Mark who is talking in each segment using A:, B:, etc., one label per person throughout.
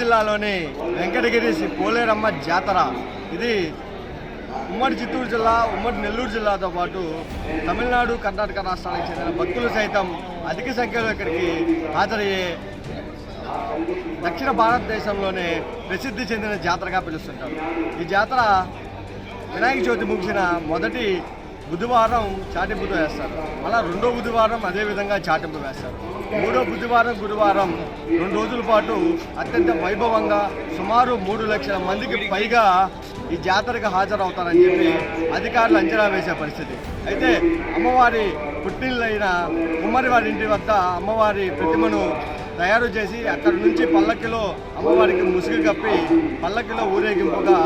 A: జిల్లాలోని వెంకటగిరి శ్రీ పోలేరమ్మ జాతర. ఇది ఉమ్మడి చిత్తూరు జిల్లా ఉమ్మడి నెల్లూరు జిల్లాతో పాటు తమిళనాడు కర్ణాటక రాష్ట్రాలకు చెందిన భక్తులు సైతం అధిక సంఖ్యలో ఇక్కడికి హాజరయ్యే దక్షిణ భారతదేశంలోనే ప్రసిద్ధి చెందిన జాతరగా పిలుస్తుంటారు. ఈ జాతర వినాయక చవితి ముగిసిన మొదటి బుధవారం చాటింపుతో వేస్తారు. మళ్ళీ రెండో బుధవారం అదే విధంగా చాటింపు వేస్తారు. మూడో బుధవారం గురువారం రెండు రోజుల పాటు అత్యంత వైభవంగా సుమారు మూడు లక్షల మందికి పైగా ఈ జాతరకు హాజరవుతారని చెప్పి అధికారులు అంచనా వేసే పరిస్థితి. అయితే అమ్మవారి పుట్టిళ్ళైన కుమ్మరి వారి ఇంటి వద్ద అమ్మవారి ప్రతిమను తయారు చేసి అక్కడి నుంచి పల్లకిలో అమ్మవారికి ముసుగు కప్పి పల్లకిలో ఊరేగింపుగా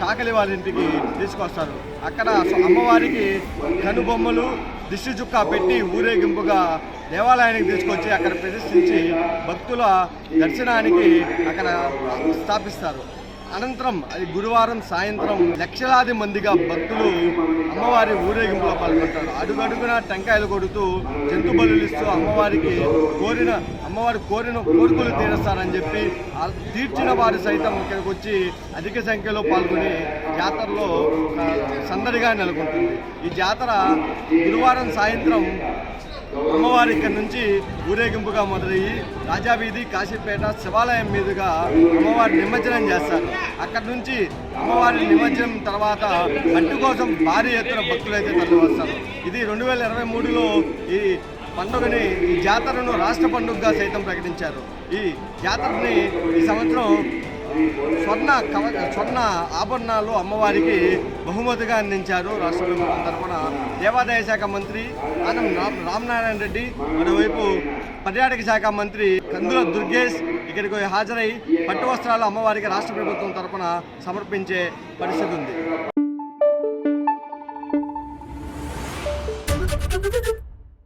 A: చాకలి వాళ్ళ ఇంటికి తీసుకొస్తారు. అక్కడ అమ్మవారికి కనుబొమ్మలు దిష్టి చుక్క పెట్టి ఊరేగింపుగా దేవాలయానికి తీసుకొచ్చి అక్కడ ప్రదర్శించి భక్తుల దర్శనానికి అక్కడ స్థాపిస్తారు. అనంతరం అది గురువారం సాయంత్రం లక్షలాది మందిగా భక్తులు అమ్మవారి ఊరేగింపులో పాల్గొంటారు. అడుగడుగున టెంకాయలు కొడుతూ జంతు బలులు ఇస్తూ అమ్మవారికి కోరిన అమ్మవారి కోరిన కోరికలు తీరుస్తారని చెప్పి తీర్చిన వారు సైతం ఇక్కడికి వచ్చి అధిక సంఖ్యలో పాల్గొని జాతరలో సందడిగా నెలకొంటుంది. ఈ జాతర గురువారం సాయంత్రం అమ్మవారి ఇక్కడ నుంచి ఊరేగింపుగా మొదలయ్యి రాజావీధి కాశీపేట శివాలయం మీదుగా అమ్మవారి నిమజ్జనం చేస్తారు. అక్కడ నుంచి అమ్మవారి నిమజ్జనం తర్వాత మట్టి కోసం భారీ ఎత్తున భక్తులైతే తరలి ఇది రెండు వేల ఇరవై మూడులో ఈ పండుగని ఈ జాతరను రాష్ట్ర పండుగగా సైతం ప్రకటించారు. ఈ జాతరని ఈ సంవత్సరం స్వర్ణ కవ స్వర్ణ ఆభరణాలు అమ్మవారికి బహుమతిగా అందించారు రాష్ట్ర ప్రభుత్వం తరఫున. దేవాదాయ శాఖ మంత్రి ఆనం రామ్ రామనారాయణ రెడ్డి మరోవైపు పర్యాటక శాఖ మంత్రి కందుల దుర్గేష్ ఇక్కడికి హాజరై పట్టు వస్త్రాలు అమ్మవారికి రాష్ట్ర ప్రభుత్వం తరఫున సమర్పించే పరిస్థితి ఉంది.